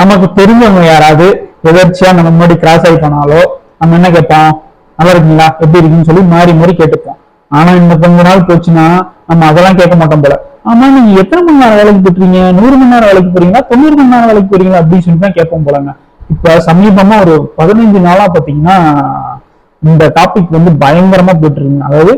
நமக்கு தெரிஞ்சவங்க யாராவது எதர்ச்சியா நம்ம முன்னாடி கிராஸ் ஆகி போனாலோ நம்ம என்ன கேட்போம்? நல்லா இருக்குங்களா? எப்படி இருக்குன்னு சொல்லி மாறி மாறி கேட்டுப்போம். ஆனா இந்த கொஞ்ச நாள் போச்சுன்னா நம்ம அதெல்லாம் கேட்க மாட்டோம் போல. ஆனா நீங்க எத்தனை மணி நேரம் வேலைக்கு போட்டுறீங்க நூறு மணி நேரம் வேலைக்கு போறீங்களா? தொண்ணூறு மணி நேரம் வேலைக்கு போறீங்களா? அப்படின்னு சொல்லி தான் கேட்போம் போலங்க. இப்ப சமீபமா ஒரு பதினஞ்சு நாளா பாத்தீங்கன்னா இந்த டாபிக் வந்து பயங்கரமா போட்டுருங்க அதாவது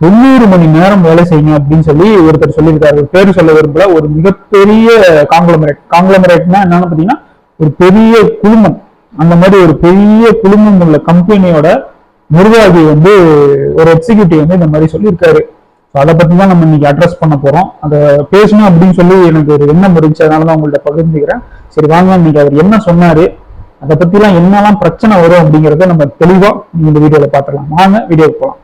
தொண்ணூறு மணி நேரம் வேலை செய்யுங்க அப்படின்னு சொல்லி ஒருத்தர் சொல்லியிருக்காரு. பேர் சொல்ல விரும்பல. ஒரு மிகப்பெரிய காங்கிளமரேட். காங்கிளமரேட்னா என்னன்னு பாத்தீங்கன்னா ஒரு பெரிய குழுமம். அந்த மாதிரி ஒரு பெரிய குழுமம் உள்ள கம்பெனியோட நிர்வாகி வந்து ஒரு எக்ஸிக்யூட்டிவ் வந்து இந்த மாதிரி சொல்லியிருக்காரு. ஸோ அதை பத்தி தான் நம்ம இன்னைக்கு அட்ரஸ் பண்ண போறோம். அதை பேசணும் அப்படின்னு சொல்லி எனக்கு ஒரு எண்ணம் இருந்துச்சு அதனால தான் உங்கள்ட்ட பகிர்ந்துக்கிறேன். சரி வாங்க. இன்னைக்கு அவர் என்ன சொன்னாரு அதை பத்திலாம் என்னெல்லாம் பிரச்சனை வரும் அப்படிங்கறத நம்ம தெளிவா இந்த வீடியோல பார்த்துக்கலாம் வாங்க வீடியோக்கு போகலாம்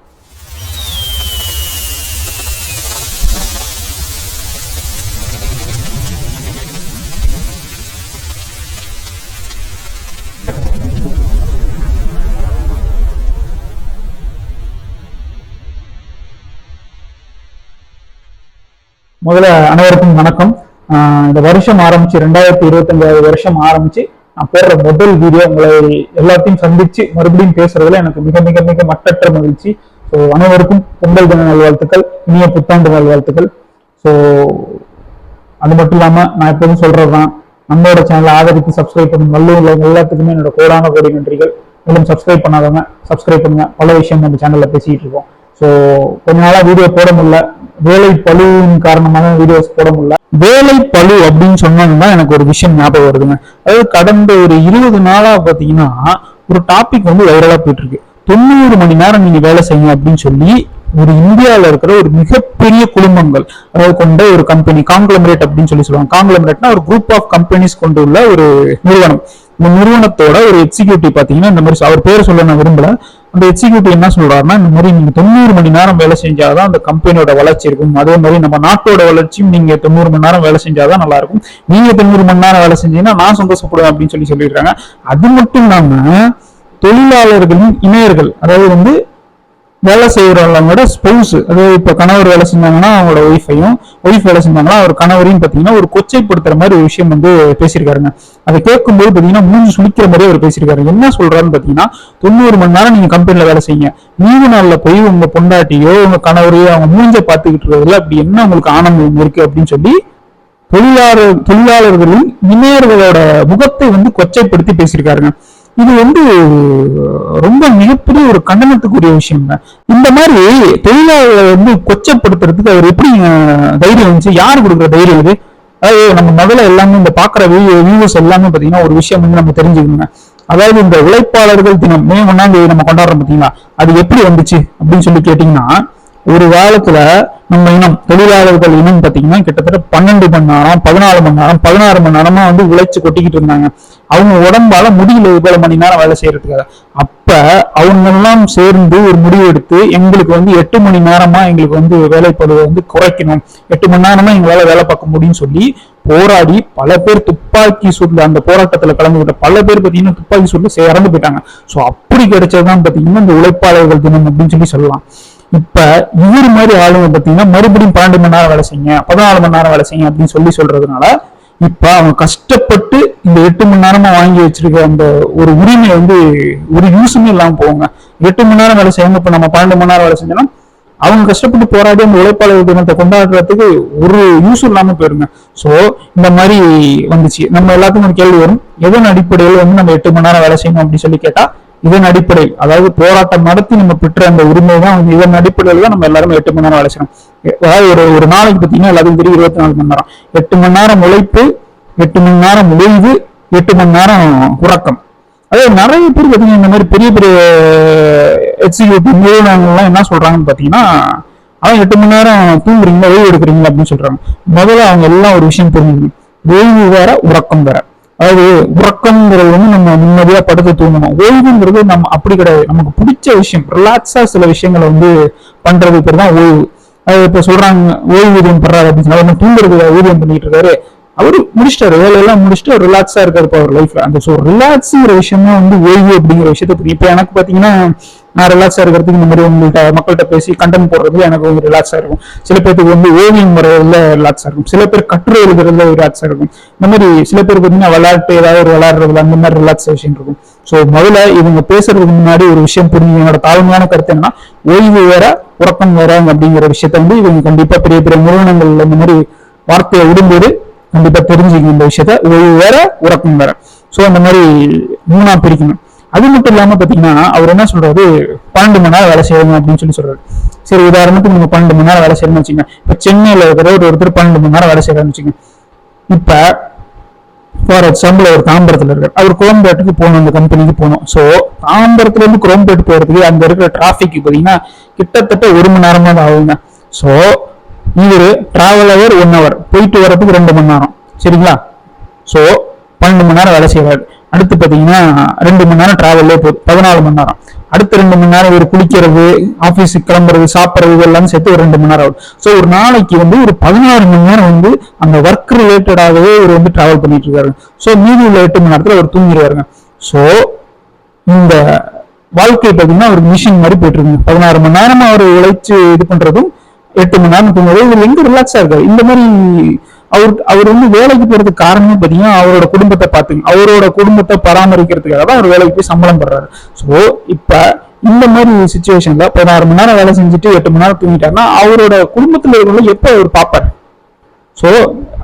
முதல்ல அனைவருக்கும் வணக்கம். ஆஹ் இந்த வருஷம் ஆரம்பிச்சு ரெண்டாயிரத்தி இருபத்தஞ்சாவது வருஷம் ஆரம்பிச்சு நான் போடுற முதல் வீடியோ உங்களை எல்லாத்தையும் சந்திச்சு மறுபடியும் பேசுறதுல எனக்கு மிக மிக மிக மட்டற்ற மகிழ்ச்சி. ஸோ அனைவருக்கும் பொங்கல் தின நல்வாழ்த்துக்கள் இனிய புத்தாண்டு நல்வாழ்த்துக்கள். ஸோ அது மட்டும் இல்லாம நான் எப்போதும் சொல்றதுதான் நம்மளோட சேனலை ஆதரித்து சப்ஸ்கிரைப் பண்ணும் நல்ல உள்ளவங்க எல்லாத்துக்குமே என்னோட கோடான கோடி நன்றிகள். மேலும் சப்ஸ்கிரைப் பண்ணாதவங்க சப்ஸ்கிரைப் பண்ணுங்க. பல விஷயம் நம்ம சேனல்ல பேசிட்டு இருக்கோம். ஸோ கொஞ்ச நாளா வீடியோ போட முடியல. வேலை பழுவின் காரணமாக வீடியோஸ் போட முடியல. வேலை பழு அப்படின்னு சொன்னோம்னா எனக்கு ஒரு விஷயம் ஞாபகம் வருதுங்க. அதாவது கடந்த ஒரு இருபது நாளா பாத்தீங்கன்னா ஒரு டாபிக் வந்து வைரலா போயிட்டு இருக்கு தொண்ணூறு மணி நேரம் நீங்க வேலை செய்யுங்க அப்படின்னு சொல்லி ஒரு இந்தியாவில் இருக்கிற ஒரு மிகப்பெரிய குழுமங்கள் அதாவது கொண்ட ஒரு கம்பெனி காங்கிளமரேட் அப்படின்னு சொல்லி சொல்லுவாங்க. காங்கிளமரேட்னா ஒரு குரூப் ஆஃப் கம்பெனிஸ் கொண்டுள்ள ஒரு நிறுவனம். இந்த நிறுவனத்தோட ஒரு எக்ஸிக்யூட்டிவ் பாத்தீங்கன்னா இந்த மாதிரி அவர் பேர் சொல்ல நான் விரும்பல. அந்த எக்ஸிக்யூட்டிவ் என்ன சொல்றாருன்னா இந்த மாதிரி நீங்க தொண்ணூறு மணி நேரம் வேலை செஞ்சாதான் அந்த கம்பெனியோட வளர்ச்சி இருக்கும். அதே மாதிரி நம்ம நாட்டோட வளர்ச்சியும் நீங்க தொண்ணூறு மணி நேரம் வேலை செஞ்சாதான் நல்லா இருக்கும். நீங்க தொண்ணூறு மணி நேரம் வேலை செஞ்சீங்கன்னா நான் சந்தோஷப்படுவேன் அப்படின்னு சொல்லி சொல்லிடுறாங்க. அது மட்டும் இல்லாம தொழிலாளர்களின் இணையர்கள் அதாவது வந்து வேலை செய்யறவங்களோட ஸ்பௌஸ் அதாவது இப்ப கணவர் வேலை செஞ்சாங்கன்னா அவங்களோட ஒய்ஃபையும் ஒய்ஃப் வேலை செஞ்சாங்கன்னா அவர் கணவரையும் பாத்தீங்கன்னா ஒரு கொச்சைப்படுத்துற மாதிரி ஒரு விஷயம் வந்து பேசியிருக்காருங்க. அதை கேட்கும்போது பாத்தீங்கன்னா மூஞ்சி சுழிக்கிற மாதிரி அவர் பேசியிருக்காரு. என்ன சொல்றாருன்னு பாத்தீங்கன்னா தொண்ணூறு மணி நேரம் நீங்க கம்பெனில வேலை செய்யுங்க. லீவு நாள்ல போய் உங்க பொண்டாட்டியோ உங்க கணவரையோ அவங்க மூஞ்ச பாத்துக்கிட்டு இருக்கிறதுல அப்படி என்ன உங்களுக்கு ஆனந்தம் இருக்கு அப்படின்னு சொல்லி தொழிலாளர் தொழிலாளர்களின் இணையர்களோட முகத்தை வந்து கொச்சைப்படுத்தி பேசியிருக்காருங்க. இது வந்து ரொம்ப மிகப்பெரிய ஒரு கண்டனத்துக்குரிய விஷயங்க. இந்த மாதிரி தொழிலாளர்களை வந்து கொச்சப்படுத்துறதுக்கு அவர் எப்படி தைரியம் வந்துச்சு? யாரு கொடுக்குற தைரியம் இது? அதாவது நம்ம முதல்ல எல்லாமே இந்த பாக்குற வியூஸ் எல்லாமே பாத்தீங்கன்னா ஒரு விஷயம் வந்து நம்ம தெரிஞ்சுக்கணுங்க. அதாவது இந்த உழைப்பாளர்கள் தினம் மே ஒன்னாம் தேதி நம்ம கொண்டாடுறோம் பாத்தீங்களா அது எப்படி வந்துச்சு? அப்படின்னு சொல்லி கேட்டீங்கன்னா ஒரு காலத்துல நம்ம இனம் தொழிலாளர்கள் இனம் பாத்தீங்கன்னா கிட்டத்தட்ட பன்னெண்டு மணி நேரம் பதினாலு மணி நேரம் பதினாறு மணி நேரமா வந்து உழைச்சு கொட்டிக்கிட்டு இருந்தாங்க. அவங்க உடம்பால முடியல இவ்வளவு மணி நேரம் வேலை செய்யறதுக்காக. அப்ப அவங்க எல்லாம் சேர்ந்து ஒரு முடிவு எடுத்து எங்களுக்கு வந்து எட்டு மணி நேரமா எங்களுக்கு வந்து வேலைப்பளுவை வந்து குறைக்கணும். எட்டு மணி நேரமா எங்களால வேலை பார்க்க முடியும்னு சொல்லி போராடி பல பேர் துப்பாக்கி சூட்ல அந்த போராட்டத்துல கலந்துகிட்ட பல பேர் பாத்தீங்கன்னா துப்பாக்கி சூட்ல இறந்து போயிட்டாங்க. சோ அப்படி கிடைச்சதுதான் பாத்தீங்கன்னா இந்த உழைப்பாளர்கள் தினம் அப்படின்னு சொல்லி சொல்லலாம். இப்ப இவர் மாதிரி ஆளுங்க பாத்தீங்கன்னா மறுபடியும் பன்னெண்டு மணி நேரம் வேலை செய்யுங்க பதினாலு மணி நேரம் வேலை செய்யுங்க அப்படின்னு சொல்லி சொல்றதுனால இப்ப அவங்க கஷ்டப்பட்டு இந்த எட்டு மணி நேரமா வாங்கி வச்சிருக்க அந்த ஒரு உரிமை வந்து ஒரு யூஸுமே இல்லாம போவாங்க எட்டு மணி நேரம் வேலை செய்யணும் இப்ப நம்ம பன்னெண்டு மணி நேரம் வேலை செஞ்சோம்னா அவங்க கஷ்டப்பட்டு போராடி அந்த உழைப்பாளர் தினத்தை கொண்டாடுறதுக்கு ஒரு யூஸ் இல்லாம போயிருங்க. சோ இந்த மாதிரி வந்துச்சு. நம்ம எல்லாத்துக்கும் ஒரு கேள்வி வரும். எதன் அடிப்படையில் வந்து நம்ம எட்டு மணி நேரம் வேலை செய்யணும் அப்படின்னு சொல்லி கேட்டா இதன் அடிப்படையில் அதாவது போராட்டம் நடத்தி நம்ம பெற்ற அந்த உரிமை தான் இதன் அடிப்படையில் தான் நம்ம எல்லாருமே எட்டு மணி நேரம் அழைச்சிடும் அதாவது ஒரு ஒரு நாளைக்கு பார்த்தீங்கன்னா எல்லாத்துக்கும் தெரியும் இருபத்தி நாலு மணி நேரம். எட்டு மணி நேரம் உழைப்பு எட்டு மணி நேரம் ஓய்வு எட்டு மணி நேரம் உறக்கம் அதே நிறைய பேர் பார்த்தீங்கன்னா இந்த மாதிரி பெரிய பெரிய எக்ஸிக்யூட்டிவ் நிறுவனங்கள்லாம் என்ன சொல்றாங்கன்னு பார்த்தீங்கன்னா அவன் எட்டு மணி நேரம் தூங்குறீங்களா ஓய்வு எடுக்கிறீங்களா? அப்படின்னு சொல்றாங்க. முதல்ல அவங்க எல்லாம் ஒரு விஷயம் புரிஞ்சுக்கணும். ஓய்வு வேற உறக்கம் வேற. அதாவது உறக்கம்ங்கிறது வந்து நம்ம நிம்மதியா படுத்து தூங்கணும். ஓய்வுங்கிறது நம்ம அப்படி கிடையாது. நமக்கு பிடிச்ச விஷயம் ரிலாக்ஸா சில விஷயங்களை வந்து பண்றது பேர் தான் ஓய்வு. அது இப்ப சொல்றாங்க ஓய்வூதியம் பெறாரு அப்படின்னு சொல்லி தூங்குறது ஊதியம் பண்ணிட்டு இருக்காரு. அவரு முடிச்சிட்டாரு. வேலையெல்லாம் முடிச்சுட்டு ரிலாக்ஸா இருக்காரு அவர் லைஃப்ல அந்த ஸோ ரிலாக்ஸுங்கிற விஷயம் தான் வந்து ஓய்வு அப்படிங்கிற விஷயத்த பத்தி இப்ப எனக்கு பாத்தீங்கன்னா நான் ரிலாக்ஸா இருக்கிறதுக்கு இந்த மாதிரி உங்கள்கிட்ட மக்கள்கிட்ட பேசி கண்டென்ட் போடுறது எனக்கு கொஞ்சம் ரிலாக்ஸா இருக்கும். சில பேருக்கு வந்து ஓவியம் முறையில் ரிலாக்ஸா இருக்கும். சில பேர் கட்டுரை எழுதுறதுல ரிலாக்ஸா இருக்கும். இந்த மாதிரி சில பேர் பார்த்தீங்கன்னா விளையாட்டு ஏதாவது ஒரு விளையாடுறதுல அந்த மாதிரி ரிலாக்ஸேஷன் இருக்கும். ஸோ முதல்ல இவங்க பேசுறதுக்கு முன்னாடி ஒரு விஷயம் புரிஞ்சு என்னோட தாழ்மையான கருத்து என்னன்னா ஓய்வு வேற உறக்கம் வேற அப்படிங்கிற விஷயத்த வந்து இவங்க கண்டிப்பா பெரிய பெரிய நிறுவனங்கள்ல இந்த மாதிரி வார்த்தையை விடும்போது கண்டிப்பா தெரிஞ்சுக்கணும் இந்த விஷயத்த. ஓய்வு வேற உறக்கம் வேற. சோ அந்த மாதிரி மூணா பிரிக்கணும். அது மட்டும் இல்லாம பாத்தீங்கன்னா அவர் என்ன சொல்றாரு? பன்னெண்டு மணி நேரம் வேலை செய்யணும் அப்படின்னு சொல்லி சொல்றாரு. சரி உதாரணத்துக்கு நீங்க பன்னெண்டு மணி நேரம் வேலை செய்யணும்னு வச்சுங்க இப்ப சென்னையில இருக்கிற ஒரு ஒருத்தர் பன்னெண்டு மணி நேரம் வேலை செய்யறாருன்னு வச்சுங்க இப்ப ஃபார் எக்ஸாம்பிள் அவர் தாம்பரத்துல இருக்கார். அவர் குரோம்பேட்டுக்கு போகணும் அந்த கம்பெனிக்கு போகணும். ஸோ தாம்பரத்துல இருந்து குரோம்பேட் போறதுக்கு அங்க இருக்கிற டிராபிக் பாத்தீங்கன்னா கிட்டத்தட்ட ஒரு மணி நேரமா தான் ஆகுங்க. ஸோ இவர் டிராவல் ஹவர் ஒன் ஹவர் போயிட்டு வரதுக்கு ரெண்டு மணி நேரம். சரிங்களா? ஸோ பன்னெண்டு மணி நேரம் வேலை செய்வார் அடுத்து பார்த்தீங்கன்னா ரெண்டு மணி நேரம் டிராவல்லே போகுது பதினாலு மணி நேரம். அடுத்த ரெண்டு மணி நேரம் இவர் குளிக்கிறது ஆஃபீஸுக்கு கிளம்புறது சாப்பிட்றது இதெல்லாம் சேர்த்து ஒரு ரெண்டு மணி நேரம் ஆகும். ஸோ ஒரு நாளைக்கு வந்து ஒரு பதினாறு மணி நேரம் வந்து அந்த ஒர்க் ரிலேட்டடாகவே இவர் வந்து டிராவல் பண்ணிட்டு இருக்காரு. ஸோ மீதி உள்ள எட்டு மணி நேரத்தில் அவர் தூங்கிடுவாருங்க. ஸோ இந்த வாழ்க்கை பார்த்தீங்கன்னா ஒரு மிஷின் மாதிரி போயிட்டு இருக்கு பதினாறு மணி நேரம் அவர் உழைச்சு இது பண்றதும் எட்டு மணி நேரம் தூங்குறது இவர் எங்க ரிலாக்ஸா இருக்காரு? இந்த மாதிரி அவர் அவர் வந்து வேலைக்கு போறதுக்கு காரணமே பார்த்தீங்கன்னா அவரோட குடும்பத்தை பார்த்துங்க அவரோட குடும்பத்தை பராமரிக்கிறதுக்காக தான் அவர் வேலைக்கு போய் சம்பளம் படுறாரு. ஸோ இப்போ இந்த மாதிரி சுச்சுவேஷன்ல பதினாறு மணி நேரம் வேலை செஞ்சுட்டு எட்டு மணி நேரம் தூங்கிட்டாருன்னா அவரோட குடும்பத்தில் இருக்கிறவங்க எப்போ அவர் பார்ப்பாரு? ஸோ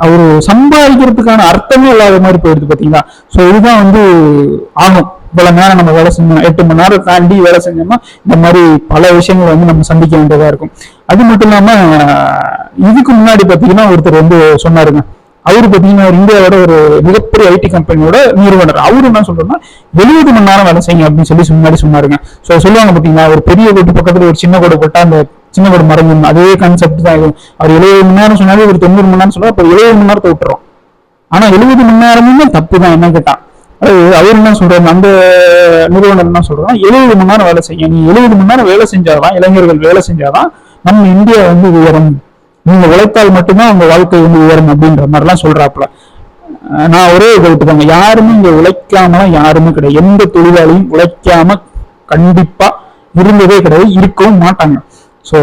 அவர் சம்பாதிக்கிறதுக்கான அர்த்தமே இல்லாத மாதிரி போயிடுது பாத்தீங்களா? ஸோ இதுதான் வந்து ஆகும் இவ்வளவு நேரம் நம்ம வேலை செஞ்சோம். எட்டு மணி நேரம் தாண்டி வேலை செஞ்சோம்னா இந்த மாதிரி பல விஷயங்களை வந்து நம்ம சந்திக்க வேண்டியதா இருக்கும். அது மட்டும் இல்லாம இதுக்கு முன்னாடி பாத்தீங்கன்னா ஒருத்தர் வந்து சொன்னாருங்க. அவரு பாத்தீங்கன்னா ஒரு இந்தியாவோட ஒரு மிகப்பெரிய ஐடி கம்பெனியோட நிறுவனர். அவரு என்ன சொல்றோம்னா எழுபது மணி நேரம் வேலை செய்யுங்க அப்படின்னு சொல்லி முன்னாடி சொன்னாருங்க. ஸோ சொல்லுவாங்க பாத்தீங்கன்னா ஒரு பெரிய கோட்டு பக்கத்துல ஒரு சின்ன கோடு போட்டா அந்த சின்ன ஒரு மறைஞ்சிடும் அதே கான்செப்ட் தான் இது. அவர் எழுபது மணி நேரம் சொன்னாலே ஒரு தொண்ணூறு மணி நேரம் சொன்னா அப்ப எழுபது மணி நேரத்தை விட்டுறோம். ஆனா எழுபது மணி நேரமுமே தப்பு தான் என்ன கேட்டான் அதாவது அவர் என்ன சொல்றாரு? அந்த நிறுவனம் என்ன சொல்றாங்க எழுபது மணி நேரம் வேலை செய்யும் நீ எழுபது மணி நேரம் வேலை செஞ்சாதான் இளைஞர்கள் வேலை செஞ்சாதான் நம்ம இந்தியா வந்து உயரும். நீங்க உழைத்தால் மட்டும்தான் உங்க வாழ்க்கை வந்து உயரும் அப்படின்ற மாதிரிலாம் சொல்றாப்புல. நான் ஒரே இதை விட்டுக்கோங்க யாருமே இங்க உழைக்காமலாம் யாருமே கிடையாது. எந்த தொழிலாளியும் உழைக்காம கண்டிப்பா இருந்ததே கிடையாது இருக்கவும் மாட்டாங்க. ஸோ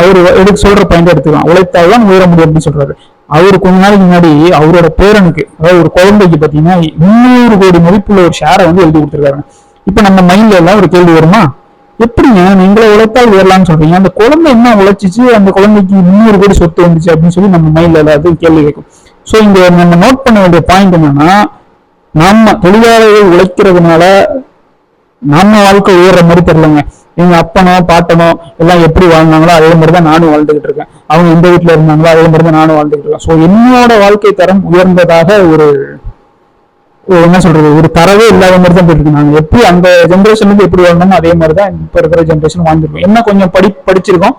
அவர் எடுத்து சொல்ற பாயிண்ட் எடுத்துக்கலாம். உழைத்தால் தான் உயர முடியும் அப்படின்னு சொல்றாரு. அவர் கொஞ்ச நாளைக்கு முன்னாடி அவரோட பேரனுக்கு அதாவது ஒரு குழந்தைக்கு பாத்தீங்கன்னா முந்நூறு கோடி மதிப்புள்ள ஒரு ஷேரை வந்து எழுதி கொடுத்துருக்காங்க இப்ப நம்ம மைண்ட்ல எல்லாம் ஒரு கேள்வி வருமா? எப்படிங்க நீங்களே உழைத்தால் உயரலாம்னு சொல்றீங்க? அந்த குழந்தை என்ன உழைச்சிச்சு? அந்த குழந்தைக்கு முந்நூறு கோடி சொத்து வந்துச்சு அப்படின்னு சொல்லி நம்ம மைண்ட்ல எல்லாத்தையும் கேள்வி கேட்கும். ஸோ இங்க நம்ம நோட் பண்ண வேண்டிய பாயிண்ட் என்னன்னா நம்ம தொழிலாளர்கள் உழைக்கிறதுனால நம்ம வாழ்க்கை உயர்ற மாதிரி தெரியலங்க. எங்க அப்பனோ பாட்டனோ எல்லாம் எப்படி வாழ்ந்தாங்களோ அதே மாதிரி தான் நானும் வாழ்ந்துகிட்டு இருக்கேன். அவங்க எந்த வீட்டுல இருந்தாங்களோ அதே மாதிரி தான் நானும் வாழ்ந்துகிட்டு இருக்கேன். ஸோ என்னோட வாழ்க்கை தரம் உயர்ந்ததாக ஒரு என்ன சொல்றது ஒரு தரவே இல்லாத மாதிரி தான் போயிட்டு இருக்கு நாங்க எப்படி அந்த ஜென்ரேஷன்ல இருந்து எப்படி வாழ்ந்தோமோ அதே மாதிரி தான் இப்ப இருக்கிற ஜென்ரேஷன் வாழ்ந்துருக்கோம். என்ன கொஞ்சம் படி படிச்சிருக்கோம்.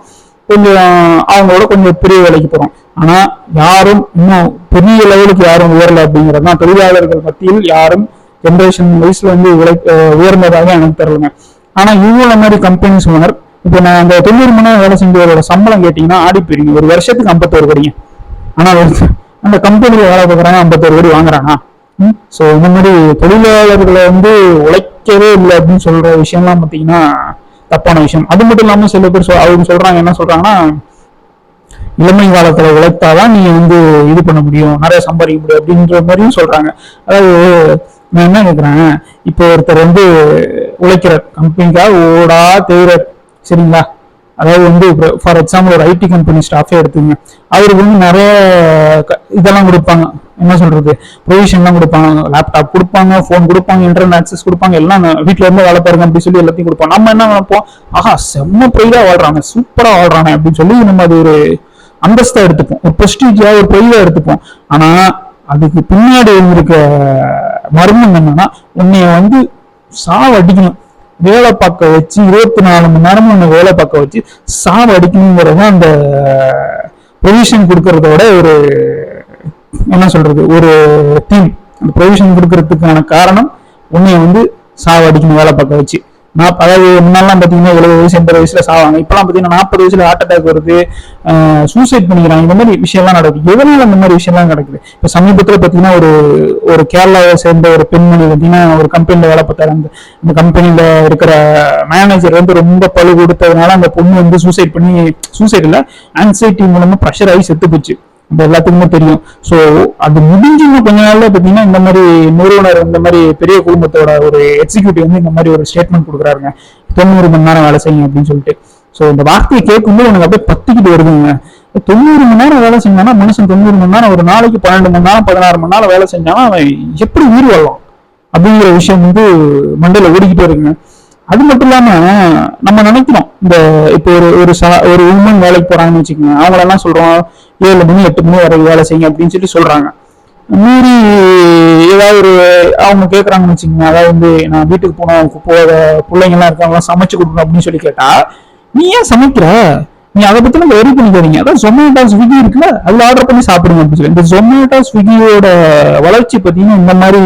கொஞ்சம் அவங்களோட கொஞ்சம் பெரிய வேலைக்கு போறோம். ஆனா யாரும் இன்னும் பெரிய லெவலுக்கு யாரும் உயரல அப்படிங்கிறது தான் தொழிலாளர்கள் மத்தியில் யாரும் ஜென்ரேஷன் வயசுல வந்து உழை உயர்ந்ததாக எனக்கு தெரியலங்க. ஆனா இவ்வளவு மாதிரி கம்பெனிஸ் ஓனர் இப்போ நான் அந்த தொண்ணூறு மணி நேரம் வேலை செஞ்சவரோட சம்பளம் கேட்டீங்கன்னா ஆடி போயிருங்க ஒரு வருஷத்துக்கு ஐம்பத்தோரு கோடிங்க. ஆனா அந்த கம்பெனியில வேலை பார்க்குறாங்க ஐம்பத்தோரு கோடி வாங்குறானா ஸோ இந்த மாதிரி தொழிலாளர்களை வந்து உழைக்கவே இல்லை அப்படின்னு சொல்ற விஷயம்லாம் பார்த்தீங்கன்னா தப்பான விஷயம். அது மட்டும் இல்லாம சில பேர் சொல் அவங்க சொல்றாங்க என்ன சொல்றாங்கன்னா இளமை காலத்துல உழைத்தாதான் நீங்க வந்து இது பண்ண முடியும் நிறைய சம்பாதிக்க முடியும் அப்படின்ற மாதிரியும் சொல்றாங்க. அதாவது நான் என்ன கேக்குறேன்? இப்போ ஒருத்தர் வந்து உழைக்கிற கம்பெனிக்காக ஓடா தேய்றார் சரிங்களா? அதாவது வந்து ஃபார் எக்ஸாம்பிள் ஒரு ஐடி கம்பெனி ஸ்டாஃபே எடுத்துங்க. அவருக்கு வந்து நிறைய க- இதெல்லாம் கொடுப்பாங்க. என்ன சொல்றது? ப்ரொவிஷன்லாம் கொடுப்பாங்க. லேப்டாப் கொடுப்பாங்க ஃபோன் கொடுப்பாங்க இன்டர்நெட் ஆக்சஸ் கொடுப்பாங்க. எல்லாம் வீட்டில் இருந்து வேலை பாருங்க அப்படின்னு சொல்லி எல்லாத்தையும் கொடுப்போம் நம்ம என்ன நினைப்போம்? ஆஹா செம்ம ப்ரைடா வாழ்றாங்க சூப்பரா வாழ்றாங்க அப்படின்னு சொல்லி நம்ம அது ஒரு அந்தஸ்தா எடுத்துப்போம். ஒரு ப்ரெஸ்டீஜா ஒரு ப்ரைடா எடுத்துப்போம். ஆனா அதுக்கு பின்னாடி இருக்க மர்மம் என்னன்னா உன்னைய வந்து சாவடிக்கணும். வேலை பார்க்க வச்சு இருபத்தி நாலு மணி நேரமும் உன்னை வேலை பார்க்க வச்சு சாவு அடிக்கணுங்கிறது தான் அந்த பொசிஷன் கொடுக்கறதோட ஒரு என்ன சொல்றது ஒரு தீம் அந்த ப்ரொவிஷன் கொடுக்கறதுக்கான காரணம் உன்னைய வந்து சாவடிக்கணும் வேலை பார்க்க வச்சு. நான் அதாவது முன்னாலாம் பார்த்தீங்கன்னா எழுபது வயசு எண்பது வயசுல சாவாங்க. இப்பெல்லாம் பார்த்தீங்கன்னா நாற்பது வயசுல ஹார்ட் அட்டாக் வருது. சூசைட் பண்ணிக்கிறாங்க. இந்த மாதிரி விஷயம்லாம் நடக்குது. எதனால இந்த மாதிரி விஷயம்லாம் நடக்குது? இப்போ சமீபத்தில் பார்த்தீங்கன்னா ஒரு ஒரு கேரளாவை சேர்ந்த ஒரு பெண்மணி பார்த்தீங்கன்னா ஒரு கம்பெனியில் வேலை பார்த்தாரு. அந்த அந்த கம்பெனியில் இருக்கிற மேனேஜர் வந்து ரொம்ப பழு கொடுத்ததுனால அந்த பொண்ணு வந்து சூசைட் பண்ணி சூசைட் இல்லை ஆன்சைட்டி மூலமாக ப்ரெஷர் ஆகி செத்து போச்சு. இந்த எல்லாத்துக்குமே தெரியும். ஸோ அது முடிஞ்சு இன்னும் கொஞ்ச நாள்ல பார்த்தீங்கன்னா இந்த மாதிரி நிறுவனர் இந்த மாதிரி பெரிய குடும்பத்தோட ஒரு எக்ஸிக்யூட்டிவ் வந்து இந்த மாதிரி ஒரு ஸ்டேட்மெண்ட் கொடுக்குறாருங்க. தொண்ணூறு மணி நேரம் வேலை செய்யும் அப்படின்னு சொல்லிட்டு. ஸோ இந்த வார்த்தையை கேட்கும்போது எனக்கு அப்படியே பத்திக்கிட்டு வருதுங்க. தொண்ணூறு மணி நேரம் வேலை செஞ்சானா மனுஷன் தொண்ணூறு மணி நேரம் ஒரு நாளைக்கு பன்னெண்டு மணி நேரம் பதினாறு மணி நேரம் வேலை செஞ்சானா அவன் எப்படி உயிர் வாழலாம் அப்படிங்கிற விஷயம் வந்து மண்டையில் ஓடிக்கிட்டே இருக்குங்க. அது மட்டும் இல்லாம நம்ம நினைக்கிறோம். இந்த இப்போ ஒரு ஒரு ஒரு உமன் வேலைக்கு போறாங்கன்னு வச்சுக்கோங்க. அவங்களெல்லாம் சொல்றோம் ஏழு மணி எட்டு மணி வரை வேலை செய்யுங்க அப்படின்னு சொல்லி சொல்றாங்க. மீறி ஏதாவது ஒரு அவங்க கேட்கறாங்கன்னு வச்சுக்கோங்க. அதாவது வந்து நான் வீட்டுக்கு போனோம் போகிற பிள்ளைங்க எல்லாம் இருக்காங்க சமைச்சு கொடுக்கணும் அப்படின்னு சொல்லி கேட்டா நீ ஏன் சமைக்கிற? நீ அதை பத்தி நம்ம வெரி பண்ணிக்காதீங்க. அதான் ஜொமேட்டோ ஸ்விக்கி இருக்குல்ல அதுல ஆர்டர் பண்ணி சாப்பிடுங்க அப்படின்னு சொல்லி. இந்த ஜொமேட்டோ ஸ்விக்கியோட வளர்ச்சி பார்த்தீங்கன்னா இந்த மாதிரி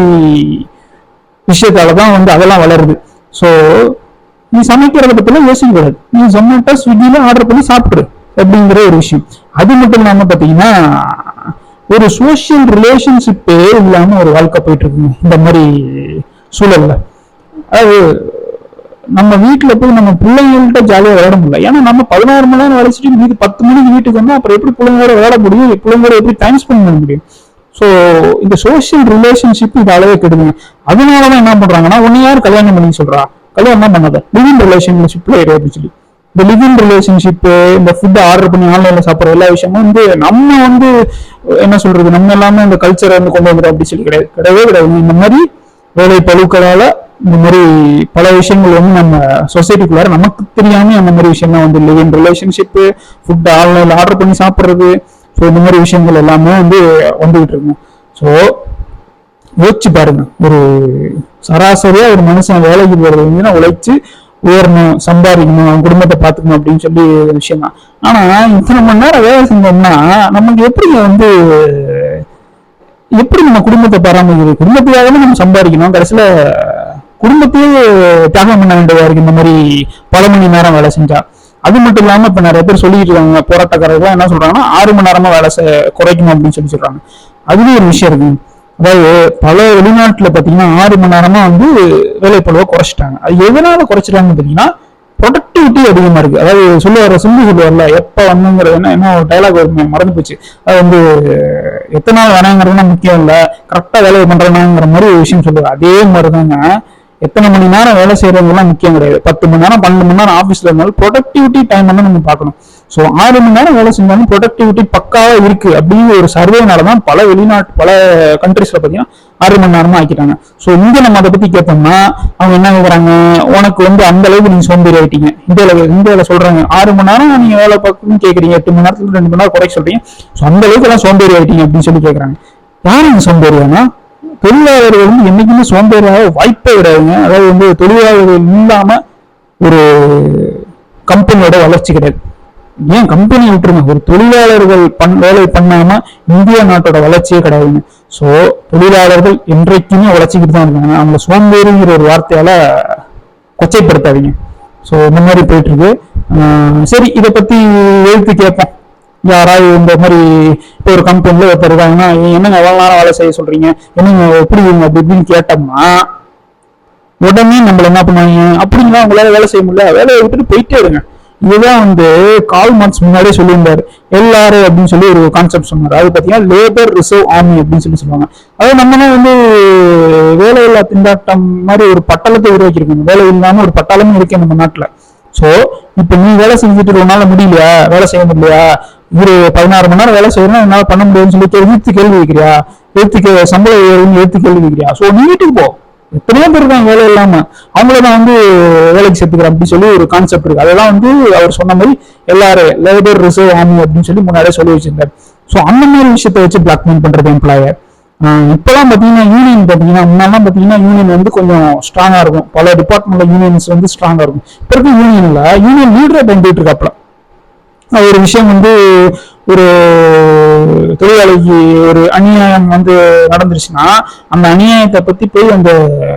விஷயத்தால தான் வந்து அதெல்லாம் வளருது. ஸோ நீ சமைக்கிறத பத்திலாம் யோசிக்க கூடாது. நீ ஜொமேட்டோ ஸ்விக்கில ஆர்டர் பண்ணி சாப்பிடு அப்படிங்கிற ஒரு விஷயம். அது மட்டும் இல்லாம பாத்தீங்கன்னா ஒரு சோஷியல் ரிலேஷன்ஷிப்பே இல்லாம ஒரு வாழ்க்கை போயிட்டு இருக்குங்க இந்த மாதிரி சூழல்ல. அது நம்ம வீட்டுல போய் நம்ம பிள்ளைங்கள்ட்ட ஜாலியா விளையாட முடியல. ஏன்னா நம்ம பதினாறு மணி நேரம் வளைச்சிட்டு மீது பத்து மணிக்கு வீட்டுக்கு வந்தா அப்புறம் எப்படி பிள்ளைங்களோட விளையாட முடியும்? பிள்ளைங்களோட எப்படி டைம் ஸ்பெண்ட் பண்ண முடியும்? ஸோ இந்த சோஷியல் ரிலேஷன்ஷிப் இது அளவே அதனால அதனாலதான் என்ன பண்றாங்கன்னா உன்னை யார் கல்யாணம் பண்ணி சொல்றா? கல்யாணம் பண்ணாத. லிவிங் ரிலேஷன்ஷிப்ல இருக்கு அப்படின்னு சொல்லி. இந்த லிவிங் ரிலேஷன்ஷிப்பு இந்த ஃபுட் ஆர்டர் பண்ணி ஆன்லைன்ல சாப்பிட்ற எல்லா விஷயமும் வந்து நம்ம வந்து என்ன சொல்றது நம்ம எல்லாமே இந்த கல்ச்சரை வந்து கொண்டு வந்துடும் அப்படின்னு சொல்லி கிடையாது. கிடையவே கிடையாது இந்த மாதிரி வேலை பழுக்களால இந்த மாதிரி பல விஷயங்கள் வந்து நம்ம சொசைட்டிக்குள்ளார நமக்கு தெரியாம அந்த மாதிரி விஷயம் தான் வந்து லிவிங் ரிலேஷன்ஷிப்பு ஃபுட் ஆன்லைன்ல ஆர்டர் பண்ணி சாப்பிட்றது ஸோ இந்த மாதிரி விஷயங்கள் எல்லாமே வந்து வந்துகிட்டு இருக்கும். ஸோ யோசிச்சு பாருங்க. ஒரு சராசரியா ஒரு மனுஷன் வேலைக்கு போறது வந்து உழைச்சு உயரணும் சம்பாதிக்கணும் அவன் குடும்பத்தை பார்த்துக்கணும் அப்படின்னு சொல்லி ஒரு விஷயம் தான். ஆனா இத்தனை மணி நேரம் வேலை செஞ்சோம்னா நமக்கு எப்படி வந்து எப்படி நம்ம குடும்பத்தை பராமரிக்கிறது? குடும்பத்துக்காக நம்ம சம்பாதிக்கணும். கடைசியில குடும்பத்தையே தியாகம் பண்ண வேண்டியதா இருக்கு. இந்த மாதிரி பல மணி நேரம் வேலை செஞ்சா. அது மட்டும் இல்லாம இப்ப நிறைய பேர் சொல்லிட்டு இருக்காங்க போராட்டக்காரர்கள் என்ன சொல்றாங்கன்னா ஆறு மணி நேரமா வேலை குறைக்கணும் அப்படின்னு சொல்லி சொல்றாங்க. அதுவே ஒரு விஷயம் இருக்கு. அதாவது பல வெளிநாட்டுல பாத்தீங்கன்னா ஆறு மணி நேரமா வந்து வேலைப்பளுவை குறைச்சிட்டாங்க. அது எதனால குறைச்சிட்டாங்கன்னு பாத்தீங்கன்னா ப்ரொடக்டிவிட்டி அதிகமா இருக்கு. அதாவது சொல்லுவார் சொல்லி சொல்லுவார்ல எப்ப வந்துங்கிறது என்ன என்ன ஒரு டைலாக் மறந்து போச்சு. அது வந்து எத்தனை நாள் வேணாங்கிறதுனா முக்கியம் இல்லை கரெக்டா வேலையை பண்றேனாங்கிற மாதிரி ஒரு விஷயம் சொல்லுவார். அதே மாதிரிதாங்க எத்தனை மணி நேரம் வேலை செய்யறதுலாம் முக்கியம் கிடையாது. பத்து மணி நேரம் பன்னெண்டு மணி நேரம் ஆஃபீஸ்ல இருந்தாலும் ப்ரொடக்டிவிட்டி டைம் வந்து நம்ம பார்க்கணும். ஸோ ஆறு மணி நேரம் வேலை செஞ்சாலும் ப்ரொடக்டிவிட்டி பக்காவா இருக்கு அப்படிங்கிற ஒரு சர்வேனால தான் பல வெளிநாட்டு பல கண்ட்ரிஸ்ல பார்த்தீங்கன்னா ஆறு மணி நேரமா ஆக்கிட்டாங்க. ஸோ இங்க நம்ம அதை பத்தி கேட்டோம்னா அவங்க என்ன கேக்குறாங்க உனக்கு வந்து அந்த அளவுக்கு நீங்க சோம்பேறி ஆயிட்டீங்க. இந்தியாவில் இந்தியாவில் சொல்றாங்க ஆறு மணி நேரம் நீங்க வேலை பார்க்கணும்னு கேட்குறீங்க எட்டு மணி நேரத்துல ரெண்டு மணி நேரம் குறைக்க சொல்றீங்க. ஸோ அந்த அளவுக்கு எல்லாம் சோம்பேறி ஆயிட்டீங்க அப்படின்னு சொல்லி கேக்குறாங்க. யாரும் சோம்பேறியானா? தொழிலாளர்கள் வந்து என்னைக்குமே சோம்பேறியாக வாய்ப்பே விடாதுங்க அதாவது வந்து தொழிலாளர்கள் இல்லாம ஒரு கம்பெனியோட வளர்ச்சி கிடையாது. ஏன் கம்பெனி விட்டுருங்க? ஒரு தொழிலாளர்கள் பண் வேலை பண்ணாம இந்திய நாட்டோட வளர்ச்சியே கிடையாதுங்க. ஸோ தொழிலாளர்கள் என்றைக்குமே வளர்ச்சிக்கிட்டு தான் இருக்காங்க. அவங்கள சோம்பேறிங்கிற ஒரு வார்த்தையால கொச்சைப்படுத்தாதீங்க. ஸோ இந்த மாதிரி போயிட்டு இருக்கு. சரி இதை பத்தி எழுத்து கேட்போம். யாராவது இந்த மாதிரி இப்போ ஒரு கம்பெனில ஒருத்தர் இருக்காங்கன்னா என்னங்க எவ்வளோ நேரம் வேலை செய்ய சொல்றீங்க? என்னங்க எப்படி இவங்க அப்படி இப்படின்னு கேட்டோம்னா உடனே நம்மள என்ன பண்ணுவாங்க? அப்படிங்களா உங்களால வேலை செய்ய முடியல. வேலையை விட்டுட்டு போயிட்டே இருங்க. இதுதான் வந்து கால் மார்க்ஸ் முன்னாடியே சொல்லியிருந்தாரு. எல்லாரும் அப்படின்னு சொல்லி ஒரு கான்செப்ட் சொன்னார். அது பார்த்தீங்கன்னா லேபர் ரிசர்வ் ஆர்மி அப்படின்னு சொல்லி சொல்லுவாங்க. அதாவது நம்மளே வந்து வேலையில்லா திண்டாட்டம் மாதிரி ஒரு பட்டாளத்தை உருவாக்கியிருக்கோம். வேலை இல்லாம ஒரு பட்டாளமும் இருக்கு நம்ம நாட்டில். ஸோ இப்போ நீ வேலை செஞ்சுட்டு உன்னால முடியலையா? வேலை செய்ய முடியலையா? ஒரு பதினாறு மணி நேரம் வேலை செய்யணும் என்னால பண்ண முடியும்னு சொல்லி எதிர்த்து கேள்வி வைக்கிறியா? எதிர்த்து கே- சம்பளம் ஏறுன்னு எதிர்த்து கேள்வி வைக்கிறியா? சோ நீ வீட்டுக்கு போ. எத்தனையோ பேர் இருக்காங்க வேலை இல்லாம. அவங்கள நான் வந்து வேலைக்கு சேர்த்துக்கிறேன் அப்படின்னு சொல்லி ஒரு கான்செப்ட் இருக்கு. அதெல்லாம் வந்து அவர் சொன்ன மாதிரி எல்லாரும் லேபர் ரிசர்வ் ஆமி அப்படின்னு சொல்லி முன்னாடியே சொல்லி வச்சிருந்தாரு. ஸோ அந்த மாதிரி விஷயத்த வச்சு பிளாக்மெயில் பண்றது எம்ப்ளாயர் இப்பெல்லாம் பாத்தீங்கன்னா யூனியன் பாத்தீங்கன்னா முன்னாலாம் பாத்தீங்கன்னா யூனியன் வந்து கொஞ்சம் ஸ்ட்ராங்கா இருக்கும். பல டிபார்ட்மெண்ட்ல யூனியன்ஸ் வந்து ஸ்ட்ராங்கா இருக்கும். இப்ப இருக்க யூனியன்ல யூனியன் லீடரை பண்ணிட்டு இருக்காப்ல ஒரு விஷயம் வந்து ஒரு தொழிலாளிக்கு ஒரு அநியாயம் வந்து நடந்துருச்சுன்னா அந்த அநியாயத்தை பத்தி போய் அந்த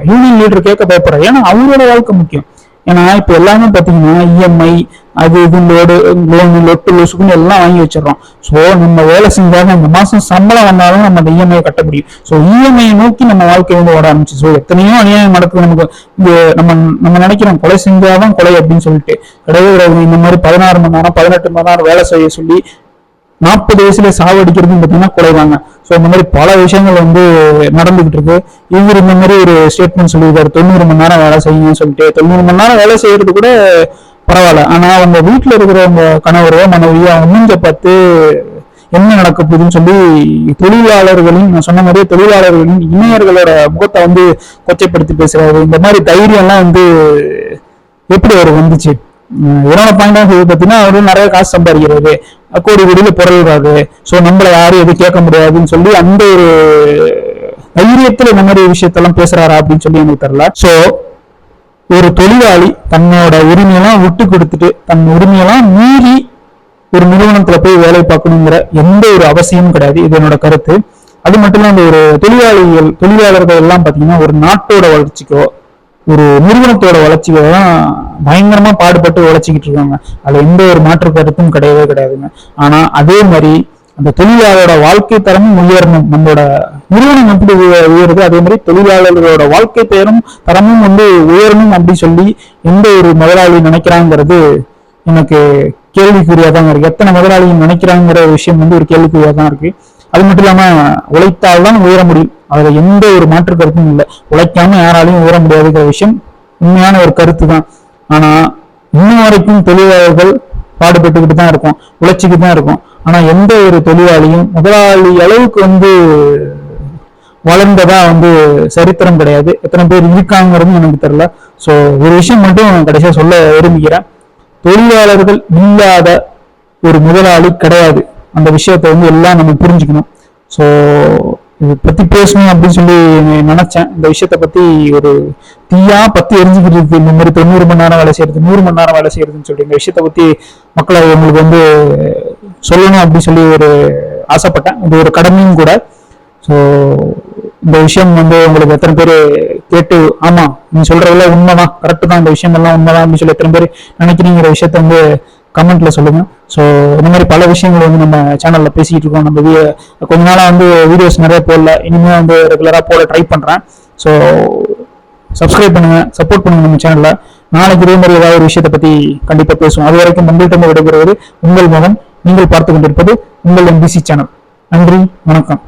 யூனியன் லீடர் கேட்க பயப்படுறாரு. ஏன்னா அவரோட வாழ்க்கை முக்கியம். ஏன்னா இப்ப எல்லாமே பாத்தீங்கன்னா இஎம்ஐ அது இது லோடு லோன் லொட்டு லொசுக்குன்னு எல்லாம் வாங்கி வச்சிடறோம். ஸோ நம்ம வேலை செஞ்சாலும் இந்த மாசம் சம்பளம் வந்தாலும் நம்ம அந்த இஎம்ஐ கட்ட முடியும். ஸோ இஎம்ஐ நோக்கி நம்ம வாழ்க்கை வந்து ஓட ஆரம்பிச்சு. ஸோ எத்தனையோ அநியாயம் நடக்குது. நமக்கு இந்த நம்ம நம்ம நினைக்கிறோம் கொலை செஞ்சாதான் கொலை அப்படின்னு சொல்லிட்டு. கிடையவே கிடையாது இந்த மாதிரி பதினாறு மணி நேரம் பதினெட்டு மணி நேரம் வேலை செய்ய சொல்லி நாற்பது வயசுல சாவடிக்கிறது பார்த்தீங்கன்னா கொலைவாங்க ஸோ இந்த மாதிரி பல விஷயங்கள் வந்து நடந்துகிட்டு இருக்கு. இவர் இந்த மாதிரி ஒரு ஸ்டேட்மெண்ட் சொல்லியிருக்காரு. தொண்ணூறு மணி நேரம் வேலை செய்யுங்கன்னு சொல்லிட்டு. தொண்ணூறு மணி நேரம் வேலை செய்யறது கூட பரவாயில்ல. ஆனா அவங்க வீட்டுல இருக்கிறவங்க கணவரோ மனைவியோ அவங்க பார்த்து என்ன நடக்க போகுதுன்னு சொல்லி தொழிலாளர்களின் நான் சொன்ன மாதிரியே தொழிலாளர்களின் இணையர்களோட முகத்தை வந்து கொச்சைப்படுத்தி பேசுறாரு. இந்த மாதிரி தைரியம்லாம் வந்து எப்படி அவர் வந்துச்சு? உம் என்னோட பாயிண்ட் ஆஃப் வியூ பார்த்தீங்கன்னா அவரு நிறைய காசு சம்பாதிக்கிறது கோடி கோடியில பொருள்றாரு ஸோ நம்மள யாரும் எதுவும் கேட்க முடியாதுன்னு சொல்லி அந்த ஒரு தைரியத்துல இந்த மாதிரி விஷயத்தெல்லாம் பேசுறாரா அப்படின்னு சொல்லி எனக்கு தெரியல. ஸோ ஒரு தொழிலாளி தன்னோட உரிமையெல்லாம் விட்டு கொடுத்துட்டு தன் உரிமையெல்லாம் மீறி ஒரு நிறுவனத்துல போய் வேலை பார்க்கணுங்கிற எந்த ஒரு அவசியமும் கிடையாது. இது என்னோட கருத்து. அது மட்டும் இல்லாம இந்த ஒரு தொழிலாளிகள் தொழிலாளர்கள் எல்லாம் பாத்தீங்கன்னா ஒரு நாட்டோட வளர்ச்சிக்கோ ஒரு நிறுவனத்தோட வளர்ச்சிக்கோ தான் பயங்கரமா பாடுபட்டு உழைச்சிக்கிட்டு இருக்காங்க. அதுல எந்த ஒரு மாற்று கருத்தும் கிடையவே கிடையாதுங்க. ஆனா அதே மாதிரி அந்த தொழிலாளரோட வாழ்க்கை தரமும் உயரணும் நம்மளோட நிறுவனம் எப்படி உயருது அதே மாதிரி தொழிலாளர்களோட வாழ்க்கை தரம் தரமும் வந்து உயரணும் அப்படி சொல்லி எந்த ஒரு முதலாளி நினைக்கிறாங்கிறது எனக்கு கேள்விக்குறியா தான் இருக்கு. எத்தனை முதலாளி நினைக்கிறாங்கிற விஷயம் வந்து ஒரு கேள்விக்குறியா தான் இருக்கு. அது மட்டும் இல்லாம உழைத்தால் தான் உயர முடியும். அதுல எந்த ஒரு மாற்று கருத்தும் இல்லை. உழைக்காம யாராலையும் உயர முடியாதுங்கிற விஷயம் உண்மையான ஒரு கருத்து தான் ஆனா இன்ன வரைக்கும் தொழிலாளர்கள் பாடுபட்டுக்கிட்டு தான் இருக்கும் உழைச்சிக்கிட்டு தான் இருக்கும். ஆனா எந்த ஒரு தொழிலாளியும் முதலாளி அளவுக்கு வந்து வளர்ந்ததா வந்து சரித்திரம் கிடையாது. எத்தனை பேர் இருக்காங்கிறது எனக்கு தெரியல. சோ ஒரு விஷயம் மட்டும் கடைசியா சொல்ல விரும்புகிறேன். தொழிலாளர்கள் இல்லாத ஒரு முதலாளி கிடையாது. அந்த விஷயத்தை வந்து எல்லாம் நம்ம புரிஞ்சுக்கணும். ஸோ இதை பத்தி பேசணும் அப்படின்னு சொல்லி நினைச்சேன். இந்த விஷயத்தை பத்தி ஒரு தீயா பத்தி எரிஞ்சுக்கிட்டு இருக்கு இந்த மாதிரி தொண்ணூறு மணி நேரம் வேலை செய்யறது நூறு மணி நேரம் வேலை செய்யறதுன்னு சொல்லி இந்த விஷயத்தை பத்தி மக்களை உங்களுக்கு வந்து சொல்லணும் அப்படின்னு சொல்லி ஒரு ஆசைப்பட்டேன். இது ஒரு கடமையும் கூட. ஸோ இந்த விஷயம் வந்து உங்களுக்கு எத்தனை பேர் கேட்டு ஆமா நீ சொல்றதுல உண்மைதான் கரெக்ட் தான் இந்த விஷயம் எல்லாம் உண்மைதான் அப்படின்னு சொல்லி எத்தனை பேர் நினைக்கிறீங்கிற விஷயத்த வந்து கமெண்ட்ல சொல்லுங்க. ஸோ இந்த மாதிரி பல விஷயங்கள் வந்து நம்ம சேனல்ல பேசிக்கிட்டு இருக்கோம். நம்ம கொஞ்ச நாளாக வந்து வீடியோஸ் நிறைய போடல. இனிமே வந்து ரெகுலராக போட ட்ரை பண்றேன். ஸோ சப்ஸ்கிரைப் பண்ணுங்க சப்போர்ட் பண்ணுங்க நம்ம சேனல்ல நாளைக்கு இதே மாதிரி ஏதாவது ஒரு விஷயத்தை பத்தி கண்டிப்பா பேசுவோம். அது வரைக்கும் உங்கள்கிட்ட விடைபெறுவது உங்கள் மூலம் நீங்கள் பார்த்து கொண்டிருப்பது உங்கள் எம்பிசி சேனல் நன்றி வணக்கம்.